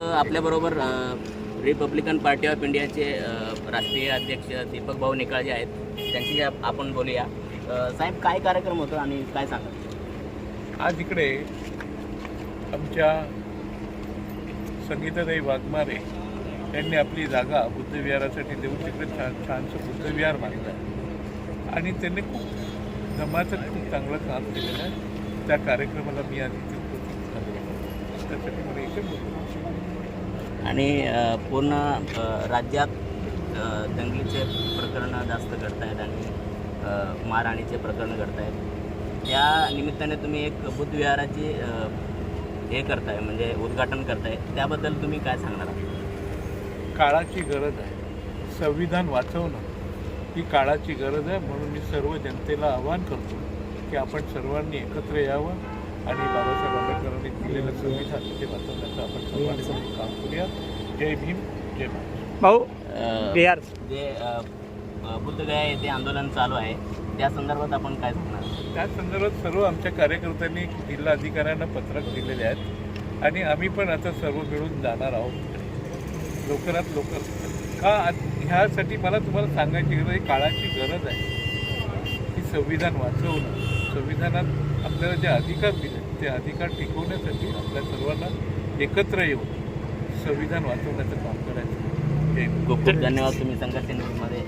आपल्याबरोबर Republican party of इंडियाचे राष्ट्रीय अध्यक्ष दीपक भाऊ निकाळ जे आहेत त्यांची आपण बोलूया. साहेब काय कार्यक्रम होतो आणि काय सांगा? आज इकडे आमच्या संगीताताई वाघमारे यांनी आपली जागा बुद्धविहारासाठी देऊन तिकडे छान छानसं बुद्धविहार बांधलं. आणि त्यांनी खूप जमाचं खूप चांगलं काम केलेलं आहे. त्या कार्यक्रमाला मी आज इथे आणि पूर्ण राज्यात दंगलीचे प्रकरणं जास्त घडत आहेत आणि मारहाणीचे प्रकरणं घडत आहेत त्या निमित्ताने तुम्ही एक बुद्धविहाराची हे करताय म्हणजे उद्घाटन करताय. त्याबद्दल तुम्ही काय सांगणार आहात? काळाची गरज आहे. संविधान वाचवणं ही काळाची गरज आहे. म्हणून मी सर्व जनतेला आवाहन करतो की आपण सर्वांनी एकत्र यावं आणि बाबासाहेब आंबेडकरांनी जय भीम जय भाऊ बिहार. जे अ, बुद्धगया येथे आंदोलन चालू आहे त्या संदर्भात आपण काय सांगणार त्या संदर्भात सर्व आमच्या कार्यकर्त्यांनी जिल्हा अधिकाऱ्यांना पत्रक दिलेले आहेत आणि आम्ही पण आता सर्व मिळून जाणार आहोत. लवकरात लवकर. का ह्यासाठी मला तुम्हाला सांगायची गरज आहे काळाची गरज आहे. की संविधान वाचवणं. संविधानात आपल्याला जे अधिकार दिले ते अधिकार टिकवण्यासाठी आपल्या सर्वांना एकत्र येऊन संविधान वाचवण्याचं काम करायचं. खूप खूप धन्यवाद तुम्ही न्यूजमध्ये